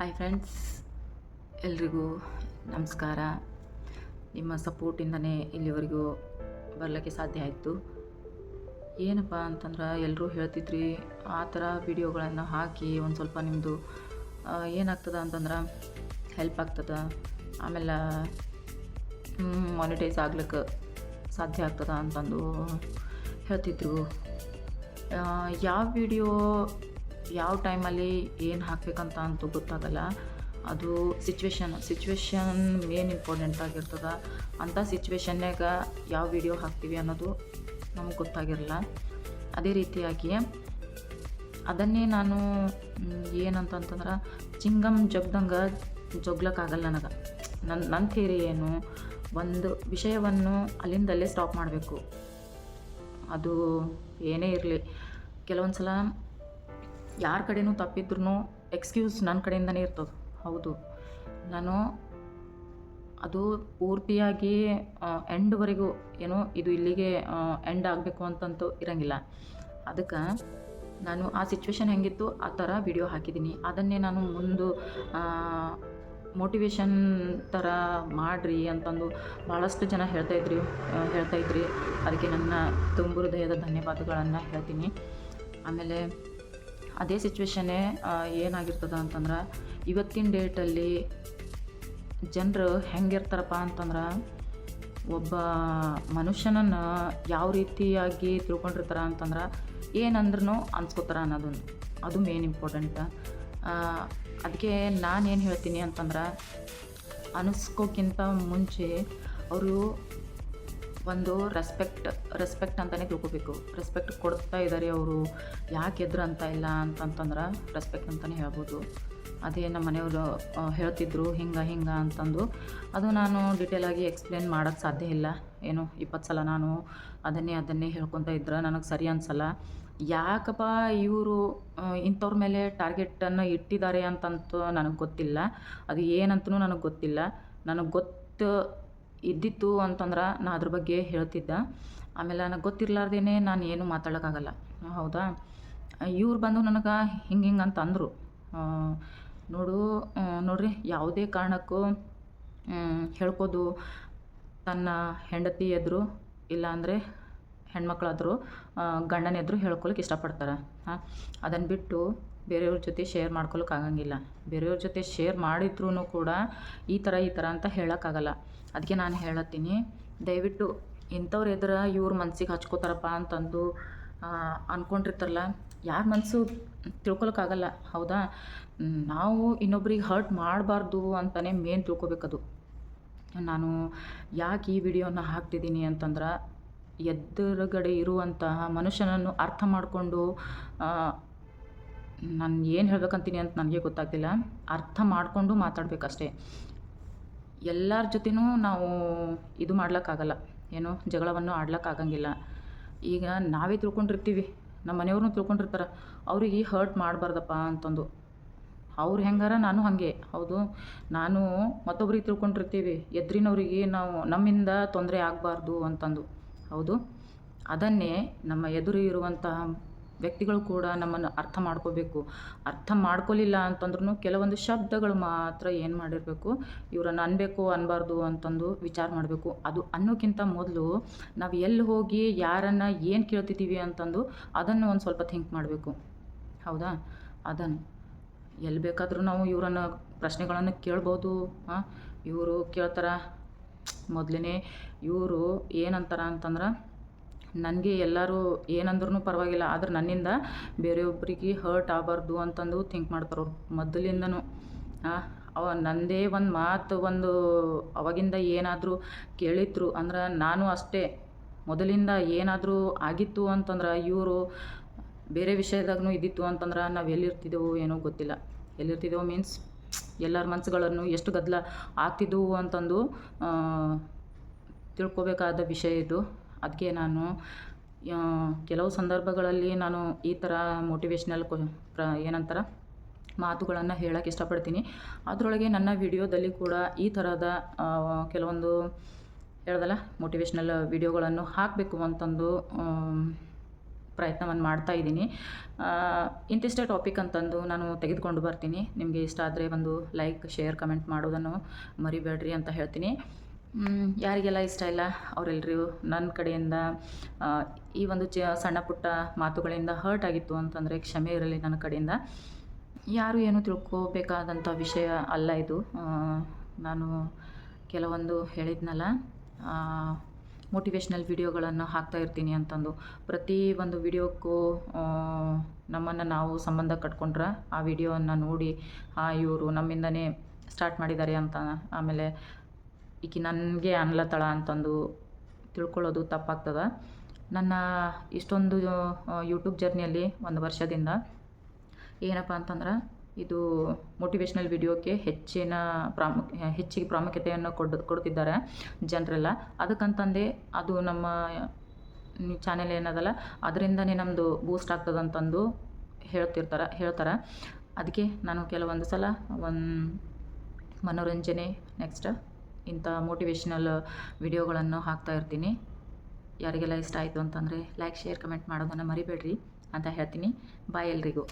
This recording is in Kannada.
ಹಾಯ್ ಫ್ರೆಂಡ್ಸ್ ಎಲ್ರಿಗೂ ನಮಸ್ಕಾರ. ನಿಮ್ಮ ಸಪೋರ್ಟಿಂದನೇ ಇಲ್ಲಿವರೆಗೂ ಬರಲಿಕ್ಕೆ ಸಾಧ್ಯ ಆಯಿತು. ಏನಪ್ಪ ಅಂತಂದ್ರೆ ಎಲ್ಲರೂ ಹೇಳ್ತಿದ್ರಿ, ಆ ಥರ ವಿಡಿಯೋಗಳನ್ನು ಹಾಕಿ ಒಂದು ಸ್ವಲ್ಪ ನಿಮ್ಮದು ಏನಾಗ್ತದ ಅಂತಂದ್ರೆ ಹೆಲ್ಪ್ ಆಗ್ತದ, ಆಮೇಲೆ ಮಾನಿಟೈಸ್ ಆಗ್ಲಿಕ್ಕೆ ಸಾಧ್ಯ ಆಗ್ತದ ಅಂತಂದು ಹೇಳ್ತಿದ್ರು. ಯಾವ ವಿಡಿಯೋ ಯಾವ ಟೈಮಲ್ಲಿ ಏನು ಹಾಕ್ಬೇಕಂತ ಅಂತೂ ಗೊತ್ತಾಗಲ್ಲ. ಅದು ಸಿಚುವೇಶನ್ ಸಿಚುವೇಶನ್ ಮೇನ್ ಇಂಪಾರ್ಟೆಂಟ್ ಆಗಿರ್ತದ. ಅಂಥ ಸಿಚುವೇಶನ್ಯಾಗ ಯಾವ ವಿಡಿಯೋ ಹಾಕ್ತೀವಿ ಅನ್ನೋದು ನಮಗೆ ಗೊತ್ತಾಗಿರಲ್ಲ. ಅದೇ ರೀತಿಯಾಗಿ ಅದನ್ನೇ ನಾನು ಏನಂತಂತಂದ್ರೆ ಚಿಂಗಮ್ ಜಗ್ದಂಗೆ ಜಗ್ಲಕ್ಕಾಗಲ್ಲ ನನಗೆ. ನನ್ನ ನನ್ನ ಥಿಯರಿ ಏನು, ಒಂದು ವಿಷಯವನ್ನು ಅಲ್ಲಿಂದಲ್ಲೇ ಸ್ಟಾಪ್ ಮಾಡಬೇಕು. ಅದು ಏನೇ ಇರಲಿ. ಕೆಲವೊಂದು ಸಲ ಯಾರ ಕಡೆನೂ ತಪ್ಪಿದ್ರೂ ಎಕ್ಸ್ಕ್ಯೂಸ್ ನನ್ನ ಕಡೆಯಿಂದನೇ ಇರ್ತದೆ. ಹೌದು. ನಾನು ಅದು ಪೂರ್ತಿಯಾಗಿ ಎಂಡ್ವರೆಗೂ ಏನೋ ಇದು ಇಲ್ಲಿಗೆ ಎಂಡ್ ಆಗಬೇಕು ಅಂತಂತೂ ಇರಂಗಿಲ್ಲ. ಅದಕ್ಕೆ ನಾನು ಆ ಸಿಚುವೇಶನ್ ಹೆಂಗಿತ್ತು ಆ ಥರ ವಿಡಿಯೋ ಹಾಕಿದ್ದೀನಿ. ಅದನ್ನೇ ನಾನು ಮುಂದೆ ಮೋಟಿವೇಶನ್ ಥರ ಮಾಡಿರಿ ಅಂತಂದು ಭಾಳಷ್ಟು ಜನ ಹೇಳ್ತಾಯಿದ್ರಿ ಹೇಳ್ತಾಯಿದ್ರಿ ಅದಕ್ಕೆ ನನ್ನ ತುಂಬು ಹೃದಯದ ಧನ್ಯವಾದಗಳನ್ನು ಹೇಳ್ತೀನಿ. ಆಮೇಲೆ ಅದೇ ಸಿಚುವೇಶನ್ನೇ ಏನಾಗಿರ್ತದ ಅಂತಂದ್ರೆ, ಇವತ್ತಿನ ಡೇಟಲ್ಲಿ ಜನರು ಹೆಂಗಿರ್ತಾರಪ್ಪ ಅಂತಂದ್ರೆ, ಒಬ್ಬ ಮನುಷ್ಯನನ್ನು ಯಾವ ರೀತಿಯಾಗಿ ತಿಳ್ಕೊಂಡಿರ್ತಾರೆ ಅಂತಂದ್ರೆ ಏನಂದ್ರೂ ಅನ್ಸ್ಕೋತಾರ ಅನ್ನೋದು ಅದು ಮೇನ್ ಇಂಪಾರ್ಟೆಂಟ್ ಅದಕ್ಕೆ ನಾನೇನು ಹೇಳ್ತೀನಿ ಅಂತಂದ್ರೆ ಅನಿಸ್ಕೋಕ್ಕಿಂತ ಮುಂಚೆ ಅವರು ಒಂದು ರೆಸ್ಪೆಕ್ಟ್ ರೆಸ್ಪೆಕ್ಟ್ ಅಂತಲೇ ತಿಳ್ಕೊಬೇಕು. ರೆಸ್ಪೆಕ್ಟ್ ಕೊಡ್ತಾ ಇದ್ದಾರೆ ಅವರು. ಯಾಕೆ ಎದ್ರು ಅಂತ ಇಲ್ಲ ಅಂತಂತಂದ್ರೆ ರೆಸ್ಪೆಕ್ಟ್ ಅಂತಲೇ ಹೇಳ್ಬೋದು. ಅದೇ ನಮ್ಮ ಮನೆಯವರು ಹೇಳ್ತಿದ್ರು ಹಿಂಗೆ ಹಿಂಗೆ ಅಂತಂದು. ಅದು ನಾನು ಡಿಟೇಲಾಗಿ ಎಕ್ಸ್ಪ್ಲೇನ್ ಮಾಡೋಕ್ಕೆ ಸಾಧ್ಯ ಇಲ್ಲ. ಏನು ಇಪ್ಪತ್ತು ಸಲ ನಾನು ಅದನ್ನೇ ಅದನ್ನೇ ಹೇಳ್ಕೊತ ಇದ್ರೆ ನನಗೆ ಸರಿ ಅನ್ಸಲ್ಲ. ಯಾಕಪ್ಪ ಇವರು ಇಂಥವ್ರ ಮೇಲೆ ಟಾರ್ಗೆಟನ್ನು ಇಟ್ಟಿದ್ದಾರೆ ಅಂತಂತೂ ನನಗೆ ಗೊತ್ತಿಲ್ಲ. ಅದು ಏನಂತೂ ನನಗೆ ಗೊತ್ತಿಲ್ಲ. ನನಗೆ ಗೊತ್ತು ಇದ್ದಿತ್ತು ಅಂತಂದ್ರೆ ನಾ ಅದ್ರ ಬಗ್ಗೆ ಹೇಳ್ತಿದ್ದೆ. ಆಮೇಲೆ ನನಗೆ ಗೊತ್ತಿರ್ಲಾರ್ದೇ ನಾನು ಏನು ಮಾತಾಡೋಕ್ಕಾಗಲ್ಲ. ಹೌದಾ? ಇವ್ರು ಬಂದು ನನಗೆ ಹಿಂಗೆ ಹಿಂಗೆ ಅಂತ ಅಂದರು. ನೋಡು ನೋಡಿರಿ ಯಾವುದೇ ಕಾರಣಕ್ಕೂ ಹೇಳ್ಕೋದು. ತನ್ನ ಹೆಂಡತಿ ಎದುರು ಇಲ್ಲಾಂದರೆ ಹೆಣ್ಮಕ್ಳಾದರೂ ಗಂಡನ ಎದುರು ಹೇಳ್ಕೊಳಕ್ಕೆ ಇಷ್ಟಪಡ್ತಾರೆ. ಹಾಂ ಅದನ್ನು ಬಿಟ್ಟು ಬೇರೆಯವ್ರ ಜೊತೆ ಶೇರ್ ಆಗಂಗಿಲ್ಲ. ಬೇರೆಯವ್ರ ಜೊತೆ ಶೇರ್ ಮಾಡಿದ್ರೂ ಕೂಡ ಈ ಥರ ಈ ಥರ ಅಂತ ಹೇಳೋಕ್ಕಾಗಲ್ಲ ಅದಕ್ಕೆ ನಾನು ಹೇಳತ್ತೀನಿ, ದಯವಿಟ್ಟು ಇಂಥವ್ರ ಎದುರು ಇವ್ರ ಮನ್ಸಿಗೆ ಹಚ್ಕೋತಾರಪ್ಪ ಅಂತಂದು ಅಂದ್ಕೊಂಡಿರ್ತಾರಲ್ಲ ಯಾರ ಮನಸ್ಸು ತಿಳ್ಕೊಳಕ್ಕಾಗಲ್ಲ ಹೌದಾ? ನಾವು ಇನ್ನೊಬ್ರಿಗೆ ಹರ್ಟ್ ಮಾಡಬಾರ್ದು ಅಂತಲೇ ಮೇನ್ ತಿಳ್ಕೊಬೇಕದು. ನಾನು ಯಾಕೆ ಈ ವಿಡಿಯೋನ ಹಾಕ್ತಿದ್ದೀನಿ ಅಂತಂದ್ರೆ, ಎದುರುಗಡೆ ಇರುವಂತಹ ಮನುಷ್ಯನನ್ನು ಅರ್ಥ ಮಾಡಿಕೊಂಡು ನಾನು ಏನು ಹೇಳ್ಬೇಕಂತೀನಿ ಅಂತ ನನಗೆ ಗೊತ್ತಾಗ್ತಿಲ್ಲ. ಅರ್ಥ ಮಾಡಿಕೊಂಡು ಮಾತಾಡಬೇಕಷ್ಟೇ. ಎಲ್ಲರ ಜೊತೆನೂ ನಾವು ಇದು ಮಾಡ್ಲಿಕ್ಕಾಗಲ್ಲ. ಏನು ಜಗಳವನ್ನು ಆಡ್ಲಿಕ್ಕಾಗಂಗಿಲ್ಲ. ಈಗ ನಾವೇ ತಿಳ್ಕೊಂಡಿರ್ತೀವಿ. ನಮ್ಮ ಮನೆಯವ್ರನ್ನೂ ತಿಳ್ಕೊಂಡಿರ್ತಾರೆ. ಅವ್ರಿಗೆ ಹರ್ಟ್ ಮಾಡಬಾರ್ದಪ್ಪ ಅಂತಂದು. ಅವ್ರು ಹೆಂಗಾರ ನಾನು ಹಾಗೆ. ಹೌದು, ನಾನು ಮತ್ತೊಬ್ಬರಿಗೆ ತಿಳ್ಕೊಂಡಿರ್ತೀವಿ. ಎದ್ರಿನವ್ರಿಗೆ ನಾವು ನಮ್ಮಿಂದ ತೊಂದರೆ ಆಗಬಾರ್ದು ಅಂತಂದು. ಹೌದು. ಅದನ್ನೇ ನಮ್ಮ ಎದುರು ಇರುವಂತಹ ವ್ಯಕ್ತಿಗಳು ಕೂಡ ನಮ್ಮನ್ನು ಅರ್ಥ ಮಾಡ್ಕೋಬೇಕು. ಅರ್ಥ ಮಾಡ್ಕೊಲಿಲ್ಲ ಅಂತಂದ್ರೂ ಕೆಲವೊಂದು ಶಬ್ದಗಳು ಮಾತ್ರ ಏನು ಮಾಡಿರಬೇಕು, ಇವರನ್ನು ಅನ್ಬೇಕು, ಅನ್ಬಾರ್ದು ಅಂತಂದು ವಿಚಾರ ಮಾಡಬೇಕು. ಅದು ಅನ್ನೋಕ್ಕಿಂತ ಮೊದಲು ನಾವು ಎಲ್ಲಿ ಹೋಗಿ ಯಾರನ್ನು ಏನು ಕೇಳ್ತಿದ್ದೀವಿ ಅಂತಂದು ಅದನ್ನು ಒಂದು ಸ್ವಲ್ಪ ಥಿಂಕ್ ಮಾಡಬೇಕು. ಹೌದಾ? ಅದನ್ನು ಎಲ್ಲಿ ಬೇಕಾದರೂ ನಾವು ಇವರನ್ನು ಪ್ರಶ್ನೆಗಳನ್ನು ಕೇಳ್ಬೋದು. ಹಾಂ ಇವರು ಕೇಳ್ತಾರೆ, ಮೊದಲನೇ ಇವರು ಏನಂತಾರ ಅಂತಂದ್ರೆ ನನಗೆ ಎಲ್ಲರೂ ಏನಂದ್ರೂ ಪರವಾಗಿಲ್ಲ, ಆದ್ರೆ ನನ್ನಿಂದ ಬೇರೆಯೊಬ್ಬರಿಗೆ ಹರ್ಟ್ ಆಗಬಾರ್ದು ಅಂತಂದು ಥಿಂಕ್ ಮಾಡ್ತಾರೆ ಅವ್ರು. ಮೊದಲಿಂದನೂ. ಅವ ನನ್ನದೇ ಒಂದು ಮಾತು ಒಂದು ಅವಾಗಿಂದ ಏನಾದರೂ ಕೇಳಿದ್ರು, ಅಂದ್ರೆ ನಾನು ಅಷ್ಟೇ. ಮೊದಲಿಂದ ಏನಾದರೂ ಆಗಿತ್ತು ಅಂತಂದ್ರೆ ಇವರು ಬೇರೆ ವಿಷಯದಾಗೂ ಇದ್ದಿತ್ತು ಅಂತಂದ್ರೆ ನಾವು ಎಲ್ಲಿರ್ತಿದ್ದೆವು ಏನೋ ಗೊತ್ತಿಲ್ಲ. ಎಲ್ಲಿರ್ತಿದ್ದೆವು ಮೀನ್ಸ್ ಎಲ್ಲರ ಮನಸ್ಸುಗಳನ್ನು ಎಷ್ಟು ಗದ್ದಲ ಆಗ್ತಿದ್ದವು ಅಂತಂದು ತಿಳ್ಕೊಬೇಕಾದ ವಿಷಯ ಇದು. ಅದಕ್ಕೆ ನಾನು ಕೆಲವು ಸಂದರ್ಭಗಳಲ್ಲಿ ನಾನು ಈ ಥರ ಮೋಟಿವೇಶ್ನಲ್ ಕೊ ಪ್ರ, ಏನಂತಾರ, ಮಾತುಗಳನ್ನು ಹೇಳೋಕ್ಕೆ ಇಷ್ಟಪಡ್ತೀನಿ. ಅದರೊಳಗೆ ನನ್ನ ವಿಡಿಯೋದಲ್ಲಿ ಕೂಡ ಈ ಥರದ ಕೆಲವೊಂದು ಹೇಳ್ದಲ್ಲ ಮೋಟಿವೇಶ್ನಲ್ ವಿಡಿಯೋಗಳನ್ನು ಹಾಕಬೇಕು ಅಂತಂದು ಪ್ರಯತ್ನವನ್ನು ಮಾಡ್ತಾ ಇದ್ದೀನಿ. ಇಂತಿಷ್ಟೇ ಟಾಪಿಕ್ ಅಂತಂದು ನಾನು ತೆಗೆದುಕೊಂಡು ಬರ್ತೀನಿ. ನಿಮಗೆ ಇಷ್ಟ ಆದರೆ ಒಂದು ಲೈಕ್ ಶೇರ್ ಕಮೆಂಟ್ ಮಾಡೋದನ್ನು ಮರಿಬೇಡ್ರಿ ಅಂತ ಹೇಳ್ತೀನಿ. ಯಾರಿಗೆಲ್ಲ ಇಷ್ಟ ಇಲ್ಲ ಅವರೆಲ್ಲರಿಗೂ ನನ್ನ ಕಡೆಯಿಂದ ಈ ಒಂದು ಚ, ಸಣ್ಣ ಪುಟ್ಟ ಮಾತುಗಳಿಂದ ಹರ್ಟ್ ಆಗಿತ್ತು ಅಂತಂದರೆ ಕ್ಷಮೆ ಇರಲಿ ನನ್ನ ಕಡೆಯಿಂದ. ಯಾರು ಏನು ತಿಳ್ಕೋಬೇಕಾದಂಥ ವಿಷಯ ಅಲ್ಲ ಇದು. ನಾನು ಕೆಲವೊಂದು ಹೇಳಿದ್ನಲ್ಲ ಮೋಟಿವೇಶ್ನಲ್ ವಿಡಿಯೋಗಳನ್ನು ಹಾಕ್ತಾ ಇರ್ತೀನಿ ಅಂತಂದು. ಪ್ರತಿ ಒಂದು ವಿಡಿಯೋಕ್ಕೂ ನಮ್ಮನ್ನು ನಾವು ಸಂಬಂಧ ಕಟ್ಕೊಂಡ್ರೆ ಆ ವಿಡಿಯೋವನ್ನು ನೋಡಿ, ಆ, ಇವರು ನಮ್ಮಿಂದನೇ ಸ್ಟಾರ್ಟ್ ಮಾಡಿದ್ದಾರೆ ಅಂತ, ಆಮೇಲೆ ಈಕಿ ನನಗೆ ಅನ್ಲತ್ತಳ ಅಂತಂದು ತಿಳ್ಕೊಳ್ಳೋದು ತಪ್ಪಾಗ್ತದೆ. ನನ್ನ ಇಷ್ಟೊಂದು ಯೂಟ್ಯೂಬ್ ಜರ್ನಿಯಲ್ಲಿ ಒಂದು ವರ್ಷದಿಂದ ಏನಪ್ಪ ಅಂತಂದ್ರೆ ಇದು ಮೋಟಿವೇಶ್ನಲ್ ವಿಡಿಯೋಕ್ಕೆ ಹೆಚ್ಚಿನ ಪ್ರಾಮುಖ್ಯ ಹೆಚ್ಚಿಗೆ ಪ್ರಾಮುಖ್ಯತೆಯನ್ನು ಕೊಡ್, ಕೊಡ್ತಿದ್ದಾರೆ ಜನರೆಲ್ಲ. ಅದಕ್ಕಂತಂದೇ ಅದು ನಮ್ಮ ಚಾನೆಲ್ ಏನದಲ್ಲ, ಅದರಿಂದನೇ ನಮ್ಮದು ಬೂಸ್ಟ್ ಆಗ್ತದಂತಂದು ಹೇಳ್ತಿರ್ತಾರೆ, ಹೇಳ್ತಾರೆ. ಅದಕ್ಕೆ ನಾನು ಕೆಲವೊಂದು ಸಲ ಒಂದು ಮನೋರಂಜನೆ ನೆಕ್ಸ್ಟ್ ಇಂಥ ಮೋಟಿವೇಶ್ನಲ್ ವಿಡಿಯೋಗಳನ್ನು ಹಾಕ್ತಾ ಇರ್ತೀನಿ. ಯಾರಿಗೆಲ್ಲ ಇಷ್ಟ ಆಯಿತು ಅಂತಂದರೆ ಲೈಕ್ ಶೇರ್ ಕಮೆಂಟ್ ಮಾಡೋದನ್ನು ಮರಿಬೇಡ್ರಿ ಅಂತ ಹೇಳ್ತೀನಿ. ಬಾಯ್ ಎಲ್ರಿಗೂ.